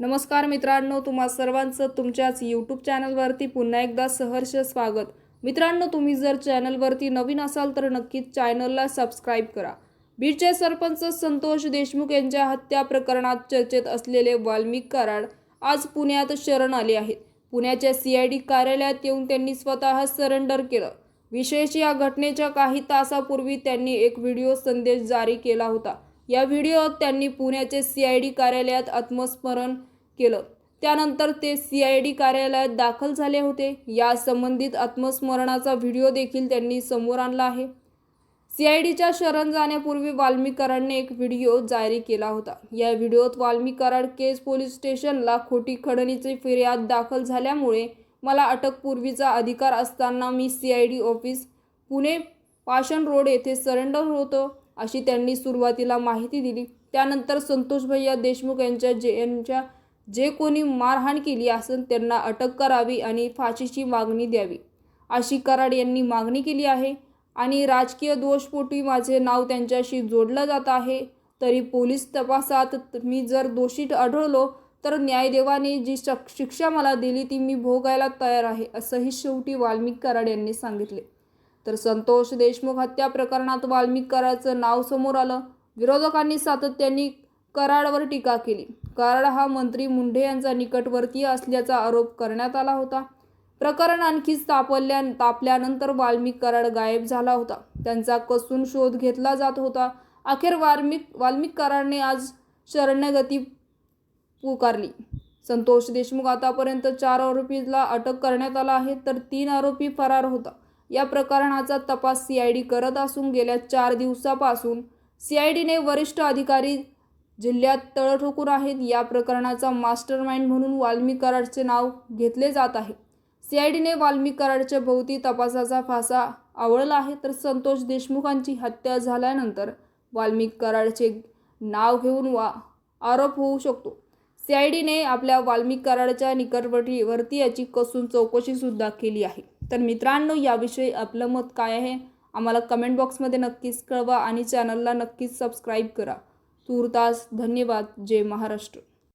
नमस्कार मित्रांनो तुम्हा सर्वांचं तुमच्याच यूट्यूब चॅनलवरती पुन्हा एकदा सहर्ष स्वागत. मित्रांनो तुम्ही जर चॅनलवरती नवीन असाल तर नक्कीच चॅनलला सबस्क्राईब करा. बीडचे सरपंच संतोष देशमुख यांच्या हत्या प्रकरणात चर्चेत असलेले वाल्मिक कराड आज पुण्यात शरण आले आहेत. पुण्याच्या सी आय डी कार्यालयात येऊन त्यांनी स्वतः सरेंडर केलं. विशेष या घटनेच्या काही तासापूर्वी त्यांनी एक व्हिडिओ संदेश जारी केला होता. या व्हिडिओत त्यांनी पुण्याचे सी आय डी कार्यालयात आत्मस्मरण केलं. त्यानंतर ते सी आय डी कार्यालयात दाखल झाले होते. या संबंधित आत्मस्मरणाचा व्हिडिओ देखील त्यांनी समोर आणला आहे. सी आय डीच्या शरण जाण्यापूर्वी वाल्मीकरांनी एक व्हिडिओ जारी केला होता. या व्हिडिओत वाल्मिक कराड केस पोलीस स्टेशनला खोटी खडणीची फिर्याद दाखल झाल्यामुळे मला अटकपूर्वीचा अधिकार असताना मी C I D office Pune Pashan road येथे सरेंडर होतो. अशी त्यांनी सुरुवातीला माहिती दिली. त्यानंतर संतोष भैया देशमुख यांच्या जे यांच्या जे कोणी मारहाण केली असेल त्यांना अटक करावी आणि फाशीची मागणी द्यावी. अशी कराड यांनी मागणी केली आहे. आणि राजकीय दोषपोटी माझे नाव त्यांच्याशी जोडलं जात आहे. तरी पोलीस तपासात मी जर दोषी आढळलो तर न्यायदेवाने जी शक शिक्षा मला दिली ती मी भोगायला तयार आहे असंही शेवटी वाल्मिक कराड यांनी सांगितले. तर संतोष देशमुख हत्या प्रकरणात वाल्मिक कराडचं नाव समोर आलं. विरोधकांनी सातत्याने कराडवर टीका केली. कराड हा मंत्री मुंढे यांचा निकटवर्तीय असल्याचा आरोप करण्यात आला होता. प्रकरण आणखीच तापल्या तापल्यानंतर वाल्मिक कराड गायब झाला होता. त्यांचा कसून शोध घेतला जात होता. अखेर वाल्मिक वाल्मिक कराडने आज शरण्यगती पुकारली. संतोष देशमुख आतापर्यंत चार आरोपीला अटक करण्यात आला आहे तर तीन आरोपी फरार होता. या प्रकरणाचा तपास सी आय डी करत असून गेल्या चार दिवसापासून सी आय डीने वरिष्ठ अधिकारी जिल्ह्यात तळ ठोकून आहेत. या प्रकरणाचा मास्टर माइंड म्हणून वाल्मी कराडचे नाव घेतले जात आहे. सी आय डीने कराडच्या भोवती तपासाचा फासा आवळला आहे तर संतोष देशमुखांची हत्या झाल्यानंतर वाल्मी कराडचे नाव घेऊन वा आरोप होऊ शकतो. सी आय डीने आपल्या वाल्मी कराडच्या निकटवटीवरती याची कसून चौकशीसुद्धा केली आहे. तर मित्रांनो याविषयी आपलं मत काय आहे? आम्हाला कमेंट बॉक्समध्ये नक्कीच कळवा आणि चॅनलला नक्कीच सबस्क्राईब करा. तूर्तास धन्यवाद. जय महाराष्ट्र.